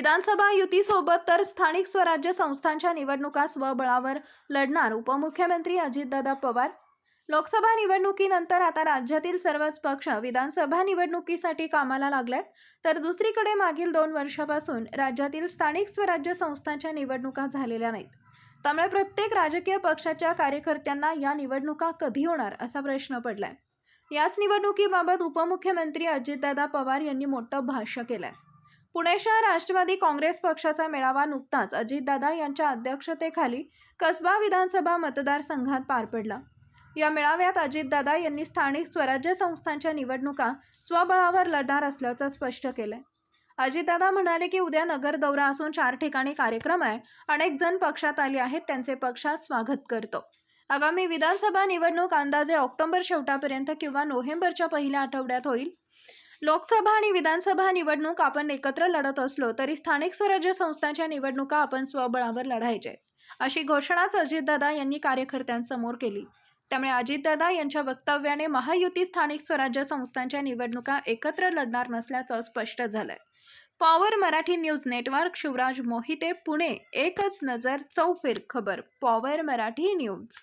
विधानसभा युतीसोबत तर स्थानिक स्वराज्य संस्थांच्या निवडणुका स्वबळावर लढणार उपमुख्यमंत्री अजितदादा पवार. लोकसभा निवडणुकीनंतर आता राज्यातील सर्वच पक्ष विधानसभा निवडणुकीसाठी कामाला लागलेत. तर दुसरीकडे मागील दोन वर्षापासून राज्यातील स्थानिक स्वराज्य संस्थांच्या निवडणुका झालेल्या नाहीत. त्यामुळे प्रत्येक राजकीय पक्षाच्या कार्यकर्त्यांना या निवडणुका कधी होणार असा प्रश्न पडलाय. याच निवडणुकीबाबत उपमुख्यमंत्री अजितदादा पवार यांनी मोठं भाष्य केलंय. पुणे शहर राष्ट्रवादी काँग्रेस पक्षाचा मेळावा नुकताच अजितदादा यांच्या अध्यक्षतेखाली कसबा विधानसभा मतदारसंघात पार पडला. या मेळाव्यात अजितदादा यांनी स्थानिक स्वराज्य संस्थांच्या निवडणुका स्वबळावर लढणार असल्याचं स्पष्ट केलंय. अजितदादा म्हणाले की उद्या नगर दौरा असून चार ठिकाणी कार्यक्रम आहे. अनेक जण पक्षात आले आहेत त्यांचे पक्षात स्वागत करतो. आगामी विधानसभा निवडणूक अंदाजे ऑक्टोबर शेवटापर्यंत किंवा नोव्हेंबरच्या पहिल्या आठवड्यात होईल. लोकसभा आणि विधानसभा निवडणूक आपण एकत्र लढत असलो तरी स्थानिक स्वराज्य संस्थांच्या निवडणुका आपण स्वबळावर लढायचे. अशी घोषणाच अजितदादा यांनी कार्यकर्त्यांसमोर केली. त्यामुळे अजितदादा यांच्या वक्तव्याने महायुती स्थानिक स्वराज्य संस्थांच्या निवडणुका एकत्र लढणार नसल्याचं स्पष्ट झालंय. Power Marathi news network Shivraj Mohite Pune एकच नजर चौफेर खबर पॉवर मराठी न्यूज.